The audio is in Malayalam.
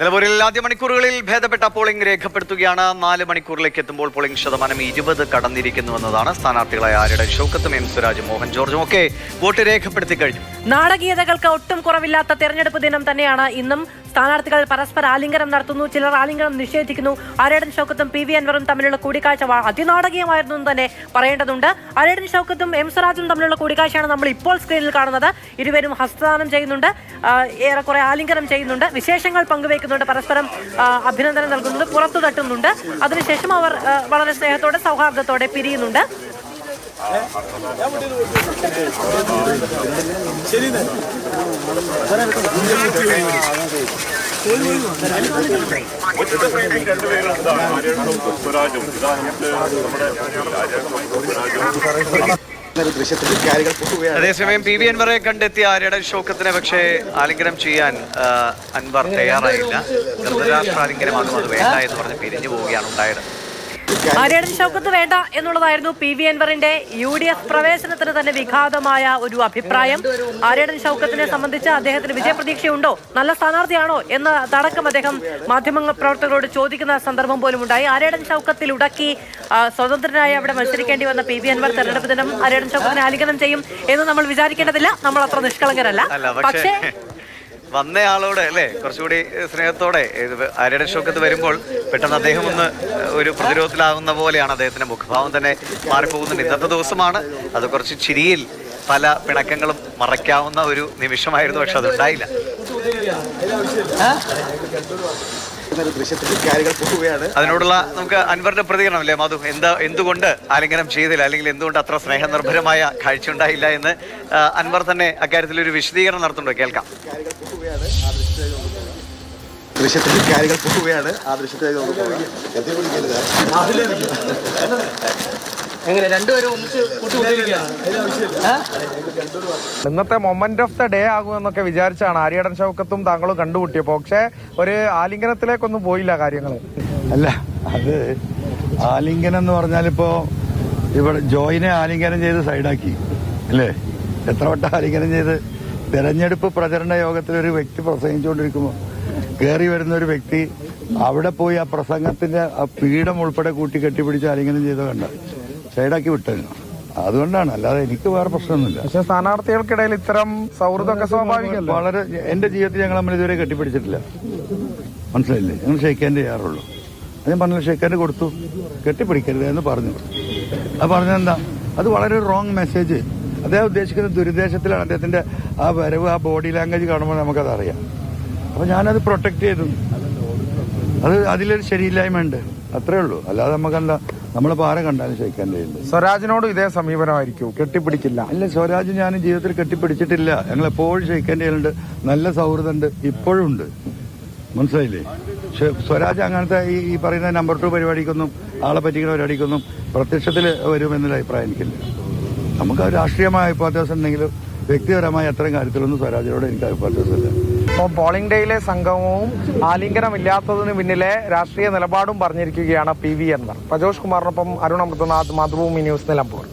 നിലമ്പൂരിൽ ആദ്യ മണിക്കൂറുകളിൽ ഭേദപ്പെട്ട പോളിംഗ് രേഖപ്പെടുത്തുകയാണ്. നാല് മണിക്കൂറിലേക്ക് എത്തുമ്പോൾ പോളിംഗ് ശതമാനം ഇരുപത് കടന്നിരിക്കുന്നുവെന്നതാണ് സ്ഥാനാർത്ഥികളായ ആരുടെ ഷൗക്കത്തും എം സുരാജും മോഹൻ ജോർജും ഒക്കെ വോട്ട് രേഖപ്പെടുത്തി കഴിഞ്ഞു. നാടകീയതകൾക്ക് ഒട്ടും കുറവില്ലാത്ത തെരഞ്ഞെടുപ്പ് ദിനം തന്നെയാണ് ഇന്നും സ്ഥാനാർത്ഥികൾ പരസ്പര ആലിംഗനം നടത്തുന്നു. ചിലർ ആലിംഗനം നിഷേധിക്കുന്നു. അരേടൻ ഷൗക്കത്തും പി വി അൻവറും തമ്മിലുള്ള കൂടിക്കാഴ്ച അതിനാടകീയമായിരുന്നു തന്നെ പറയേണ്ടതുണ്ട്. അരേടൻ ഷൗക്കത്തും എം സ്വരാജും തമ്മിലുള്ള കൂടിക്കാഴ്ചയാണ് നമ്മൾ ഇപ്പോൾ സ്ക്രീനിൽ കാണുന്നത്. ഇരുവരും ഹസ്തദാനം ചെയ്യുന്നുണ്ട്. ഏറെക്കുറെ ആലിംഗനം ചെയ്യുന്നുണ്ട്. വിശേഷങ്ങൾ പങ്കുവയ്ക്കുന്നുണ്ട്. പരസ്പരം അഭിനന്ദനം നൽകുന്നുണ്ട്. പുറത്തു തട്ടുന്നുണ്ട്. അതിനുശേഷം അവർ വളരെ സ്നേഹത്തോടെ സൗഹാർദ്ദത്തോടെ പിരിയുന്നുണ്ട്. അതേസമയം പി വി അൻവറെ കണ്ടെത്തിയ ആരുടെ ഷൗക്കത്തിനെ പക്ഷേ ആലിംഗനം ചെയ്യാൻ അൻവർ തയ്യാറായില്ല. ധൃതരാഷ്ട്ര ആലിംഗനമാകും അത് വേണ്ട എന്ന് പറഞ്ഞ് പിരിഞ്ഞു പോവുകയാണ് ഉണ്ടായത്. ആര്യടൻ ഷൗക്കത്ത് വേണ്ട എന്നുള്ളതായിരുന്നു പി വി അൻവറിന്റെ യു ഡി എഫ് പ്രവേശനത്തിന് തന്നെ വിഘാതമായ ഒരു അഭിപ്രായം. ആര്യടൻ ഷൗക്കത്തിനെ സംബന്ധിച്ച് അദ്ദേഹത്തിന് വിജയപ്രതീക്ഷയുണ്ടോ? നല്ല സ്ഥാനാർത്ഥിയാണോ എന്ന് തടക്കം അദ്ദേഹം മാധ്യമ പ്രവർത്തകരോട് ചോദിക്കുന്ന സന്ദർഭം പോലും ഉണ്ടായി. ആരേടൻ ഷൗക്കത്തിൽ ഉടക്കി സ്വതന്ത്രനായി അവിടെ മത്സരിക്കേണ്ടി വന്ന പി വി അൻവർ തെരഞ്ഞെടുപ്പ് ദിനം ആരേടൻ ഷൗക്കത്തിനെ ആലിംഗനം ചെയ്യും എന്ന് നമ്മൾ വിചാരിക്കേണ്ടതില്ല. നമ്മൾ അത്ര നിഷ്കളങ്കരല്ല. പക്ഷേ വന്നയാളോട് അല്ലേ? കുറച്ചുകൂടി സ്നേഹത്തോടെ ആരുടെ ഷോക്കത്ത് വരുമ്പോൾ പെട്ടെന്ന് അദ്ദേഹം ഒന്ന് ഒരു പ്രതിരോധത്തിലാകുന്ന പോലെയാണ് അദ്ദേഹത്തിന്റെ മുഖഭാവം തന്നെ മാറിപ്പോകുന്നുണ്ട് ഇന്നത്തെ ദിവസമാണ് അത് കുറച്ച് ചിരിയിൽ പല പിണക്കങ്ങളും മറയ്ക്കാവുന്ന ഒരു നിമിഷമായിരുന്നു പക്ഷെ അതുണ്ടായില്ല ഒരു ദൃശ്യത്തിൽ കാര്യങ്ങൾ പോവുകയാണ് അതിനോടുള്ള നമുക്ക് അൻവറിന്റെ പ്രതികരണം അല്ലേ മധു? എന്താ എന്തുകൊണ്ട് ആലിംഗനം ചെയ്തില്ല? അല്ലെങ്കിൽ എന്തുകൊണ്ട് അത്ര സ്നേഹനിർഭരമായ കാഴ്ച ഉണ്ടായില്ല എന്ന് അൻവർ തന്നെ അക്കാര്യത്തിൽ ഒരു വിശദീകരണം നടത്തുന്നുണ്ടോ. കേൾക്കാം. കാര്യങ്ങൾ പോവുകയാണ് ആ. ദൃശ്യത്തിൽ കാര്യങ്ങൾ പോവുകയാണ് ആ ദൃശ്യത്തിലേക്ക് നമുക്ക് പോകാം. എങ്ങനെ രണ്ടുപേരും ഒന്നിച്ച് ഇന്നത്തെ മൊമെന്റ് ഓഫ് ദ ഡേ ആകുമെന്നൊക്കെ വിചാരിച്ചാണ് ആര്യടൻ ശൗക്കത്തും താങ്കളും കണ്ടുമുട്ടിയപ്പോ പക്ഷേ ഒരു ആലിംഗനത്തിലേക്കൊന്നും പോയില്ല കാര്യങ്ങൾ. അല്ല അത് ആലിംഗനം എന്ന് പറഞ്ഞാലിപ്പോ ഇവിടെ ജോയിനെ ആലിംഗനം ചെയ്ത് സൈഡാക്കി അല്ലേ? എത്ര വട്ടം ആലിംഗനം ചെയ്ത് തെരഞ്ഞെടുപ്പ് പ്രചരണ യോഗത്തിൽ ഒരു വ്യക്തി പ്രസംഗിച്ചുകൊണ്ടിരിക്കുമ്പോൾ കയറി വരുന്ന ഒരു വ്യക്തി അവിടെ പോയി ആ പ്രസംഗത്തിന്റെ ആ പീഠം ഉൾപ്പെടെ കൂട്ടി കെട്ടിപ്പിടിച്ച് ആലിംഗനം ചെയ്ത് കണ്ട. സൈഡാക്കി വിട്ടിരുന്നു അതുകൊണ്ടാണ്. അല്ലാതെ എനിക്ക് വേറെ പ്രശ്നമൊന്നുമില്ല. പക്ഷേ സ്ഥാനാർത്ഥികൾക്കിടയിൽ ഇത്തരം സൗഹൃദമൊക്കെ സ്വാഭാവികമല്ല? വളരെ എന്റെ ജീവിതത്തിൽ ഞങ്ങൾ നമ്മൾ ഇതുവരെ കെട്ടിപ്പിടിച്ചിട്ടില്ല. മനസ്സിലായില്ലേ? ഞങ്ങൾ ഷെയ്ക്കാന്റെ ചെയ്യാറുള്ളൂ. അത് ഞാൻ പറഞ്ഞു ഷെയ്ക്കാന്റെ കൊടുത്തു. കെട്ടിപ്പിടിക്കരുത് എന്ന് പറഞ്ഞു. അത് പറഞ്ഞെന്താ അത് വളരെ റോങ് മെസ്സേജ് അദ്ദേഹം ഉദ്ദേശിക്കുന്ന ദുരുദ്ദേശത്തിലാണ്. അദ്ദേഹത്തിന്റെ ആ വരവ് ആ ബോഡി ലാംഗ്വേജ് കാണുമ്പോൾ നമുക്കത് അറിയാം അപ്പൊ ഞാനത് പ്രൊട്ടക്ട് ചെയ്തു. അത് അതിലൊരു ശരിയില്ലായ്മ ഉണ്ട്. അത്രേ ഉള്ളൂ. അല്ലാതെ നമുക്കല്ല നമ്മളിപ്പോൾ ആരെ കണ്ടാലും ശരിക്കാൻ കഴിയില്ല. സ്വരാജിനോട് ഇതേ സമീപനമായിരിക്കും. കെട്ടിപ്പിടിക്കില്ല. അല്ല സ്വരാജ് ഞാൻ ജീവിതത്തിൽ കെട്ടിപ്പിടിച്ചിട്ടില്ല. ഞങ്ങൾ എപ്പോഴും ശരിക്കാൻ ചെയ്യുന്നുണ്ട് നല്ല സൗഹൃദമുണ്ട്. ഇപ്പോഴും ഉണ്ട്. മനസ്സിലായില്ലേ? പക്ഷെ സ്വരാജ് അങ്ങനത്തെ ഈ ഈ പറയുന്ന നമ്പർ ടു പരിപാടിക്കൊന്നും ആളെ പറ്റിക്കുന്ന പരിപാടിക്കൊന്നും പ്രത്യക്ഷത്തിൽ വരുമെന്നൊരു അഭിപ്രായം എനിക്കില്ല. നമുക്ക് രാഷ്ട്രീയമായ അഭിപ്രായം ഉണ്ടെങ്കിലും വ്യക്തിപരമായ അത്തരം കാര്യത്തിലൊന്നും സ്വരാജിനോട് എനിക്ക് അഭിപ്രായമില്ല അപ്പോൾ പോളിംഗ് ഡേയിലെ സംഗമവും ആലിംഗനമില്ലാത്തതിന് പിന്നിലെ രാഷ്ട്രീയ നിലപാടും പറഞ്ഞിരിക്കുകയാണ് പി വി എന്നർ പ്രജോഷ് കുമാറിനൊപ്പം അരുൺ അമൃതനാഥ് മാതൃഭൂമി ന്യൂസ് നിലമ്പൂർ.